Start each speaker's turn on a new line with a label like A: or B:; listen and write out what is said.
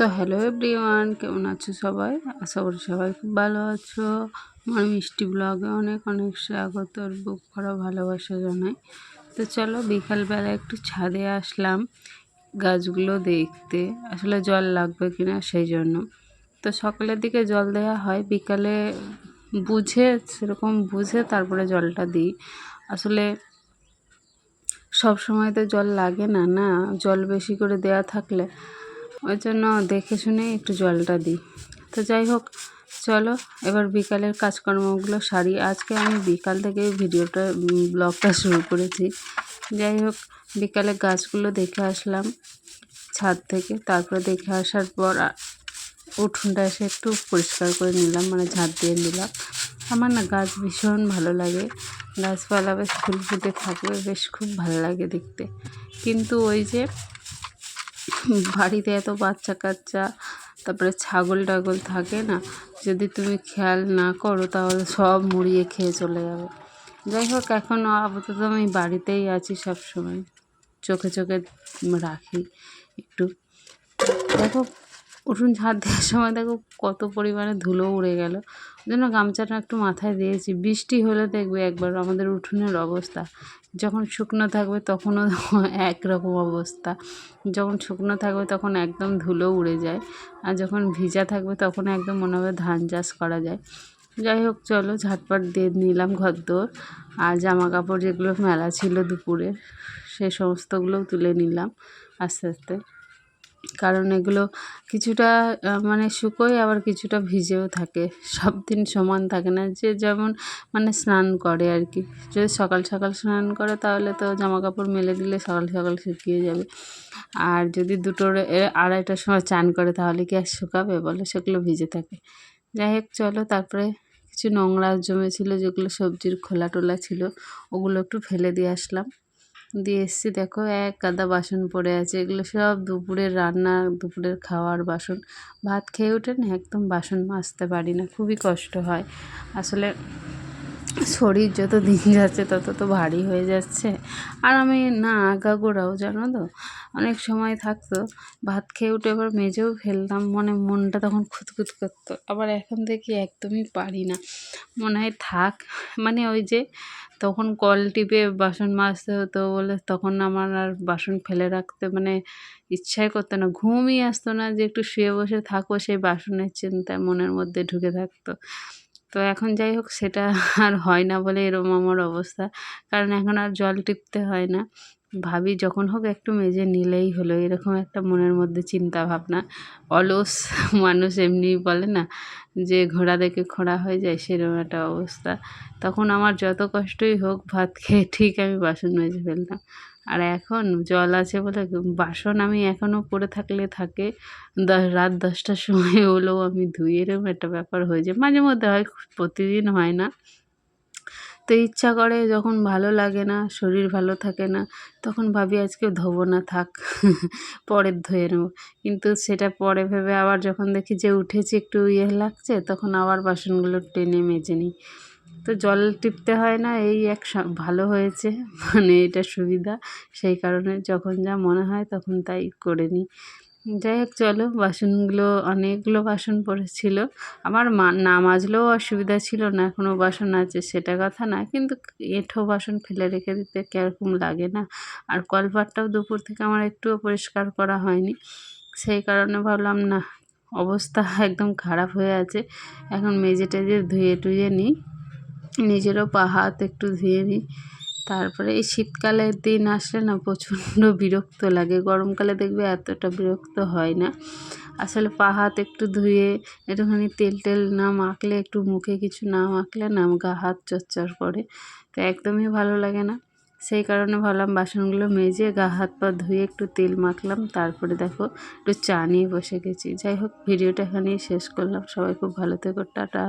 A: So hello everyone কেমন আছো সবাই? আশা করি সবাই খুব ভালো আছো। আমার মিষ্টি ব্লগে অনেক অনেক স্বাগত বুক করা ভালোবাসা জানাই। তো চলো, বিকালবেলা একটু ছাদে আসলাম গাছগুলো দেখতে। আসলে জল লাগবে কিনা সেই জন্য। তো সকালের দিকে জল দেওয়া হয়, বিকালে বুঝে, সেরকম বুঝে তারপরে জলটা দিই। আসলে সব সময় তো জল লাগে না না? জল বেশি করে দেওয়া থাকলে ওই জন্য দেখে শুনে একটু জলটা দিই। তো যাই হোক, চলো এবার বিকালের কাজকর্মগুলো সারি। আজকে আমি বিকাল থেকে ভিডিওটা ব্লগটা শুরু করেছি। যাই হোক, বিকালে গাছগুলো দেখে আসলাম ছাদ থেকে। তারপরে দেখে আসার পর উঠোনটা এসে একটু পরিষ্কার করে নিলাম মানে ঝাঁট দিয়ে নিলাম। আমার না গাছ ভীষণ ভালো লাগে। গাছপালা বেশ ফুল ফুটে থাকবে বেশ খুব ভালো লাগে দেখতে। কিন্তু ওই যে বাড়িতে এত বাচ্চা কাচ্চা, তারপরে ছাগল টাগল থাকে না, যদি তুমি খেয়াল না করো তাহলে সব মুড়িয়ে খেয়ে চলে যাবে। যাই হোক, এখন আপাতত আমি বাড়িতেই আছি সব সময় চোখে চোখে রাখি একটু। দেখো, উঠুন ঝাড় দেওয়ার সময় দেখো কত পরিমাণে ধুলো উড়ে গেল। ওই জন্য গামছাটা একটু মাথায় দিয়েছি। বৃষ্টি হলে দেখবে একবার আমাদের উঠোনের অবস্থা। যখন শুকনো থাকবে তখনও একরকম অবস্থা। যখন শুকনো থাকবে তখন একদম ধুলো উড়ে যায়। আর যখন ভিজা থাকবে তখন একদম মনে হবে ধান চাষ করা যায়। যাই হোক, চলো ঝাটপাট দিয়ে নিলাম ঘরদোর আর জামা কাপড় যেগুলো মেলা ছিল দুপুরে সে সমস্তগুলোও তুলে নিলাম আস্তে আস্তে। কারণ এগুলো কিছুটা মানে শুকোয় আবার কিছুটা ভিজেও থাকে। সব দিন সমান থাকে না। যে যেমন মানে স্নান করে আর কি। যদি সকাল সকাল স্নান করে তাহলে তো জামা কাপড় মেলে দিলে সকাল সকাল শুকিয়ে যাবে। আর যদি দুটোর আড়াইটার সময় চান করে তাহলে কি আর শুকাবে বলো? সেগুলো ভিজে থাকে। যাই হোক, চলো তারপরে কিছু নোংরা জমেছিল যেগুলো সবজির খোলা টোলা ছিল, ওগুলো একটু ফেলে দিয়ে আসলাম। দিয়ে এসছি। দেখো, এক গাদা বাসন পড়ে আছে। এগুলো সব দুপুরের রান্না, দুপুরের খাওয়ার বাসন। ভাত খেয়ে ওঠে না একদম বাসন মাজতে পারি না। খুবই কষ্ট হয়। আসলে শরীর যত দিন যাচ্ছে তত তো ভারী হয়ে যাচ্ছে। আর আমি না আগাগোড়াও, জানো তো অনেক সময় থাকতো। ভাত খেয়ে উঠে এবার মেজেও ফেলতাম। মনে মনটা তখন খুঁতখুত করতো। আবার এখন দেখি একদমই পারি না। মনে হয় থাক। মানে ওই যে তখন কল টিপে বাসন মাজতে হতো বলে তখন আমার আর বাসন ফেলে রাখতে মানে ইচ্ছাই করতো না। ঘুমই আসতো না যে একটু শুয়ে বসে থাকব সেই বাসনের চিন্তায় মনের মধ্যে ঢুকে থাকতো। তো এখন যাই হোক, সেটা আর হয় না বলে এরম আমার অবস্থা। কারণ এখন আর জল টিপতে হয় না। ভাবি যখন হোক একটু মেজে নিলেই হলো, এরকম একটা মনের মধ্যে চিন্তা ভাবনা অলস মানুষ এমনি বলে না, যে ঘোড়া দেখে খোঁড়া হয়ে যায় সেরকম একটা অবস্থা। তখন আমার যত কষ্টই হোক ভাত খেয়ে ঠিক আমি বাসন মেজে ফেলতাম। আর এখন জল আছে বলে বাসন আমি এখনও পড়ে থাকলে থাকে, দশ, রাত দশটার সময় হলেও আমি ধুই এরকম একটা ব্যাপার হয়ে যায়। মাঝে মধ্যে হয়, প্রতিদিন হয় না। তো ইচ্ছা করে, যখন ভালো লাগে না, শরীর ভালো থাকে না, তখন ভাবি আজকে ধোবো না, থাক পরের ধুয়ে নেব। কিন্তু সেটা পরে ভেবে আবার যখন দেখি যে উঠেছি, একটু ইয়ে লাগছে, তখন আবার বাসনগুলো টেনে মেজে নিই। তো জল টিপতে হয় না, এই এক ভালো হয়েছে মানে এটা সুবিধা। সেই কারণে যখন যা মনে হয়, তখন তাই করে নিই। যাই হোক, চলো, বাসনগুলো, অনেকগুলো বাসন পড়েছিল। আমার মা না মাজলেও অসুবিধা ছিল না এখনও বাসন আছে, সেটা কথা না, কিন্তু এঁঠো বাসন ফেলে রেখে দিতে কীরকম লাগে না। আর কলপাটটাও দুপুর থেকে আমার একটুও পরিষ্কার করা হয়নি। সেই কারণে ভাবলাম, না, অবস্থা একদম খারাপ হয়ে আছে। এখন মেজে টেজে ধুয়ে টুয়ে নিই। নিজেরও পা, হাত একটু ধুয়ে নিই। তারপরে এই শীতকালের দিন আসলে না প্রচণ্ড বিরক্ত লাগে। গরমকালে দেখবে এতটা বিরক্ত হয় না। আসলে পা হাত একটু ধুয়ে একটুখানি তেল টেল না মাখলে, একটু মুখে কিছু না মাখলে না গা হাত চচ্চর করে। তো একদমই ভালো লাগে না। সেই কারণে ভাবলাম বাসনগুলো মেজে গা হাত পা ধুয়ে একটু তেল মাখলাম। তারপরে দেখো একটু চা নিয়ে বসে গেছি। যাই হোক, ভিডিওটা এখানেই শেষ করলাম। সবাই খুব ভালো থেকো। টাটা।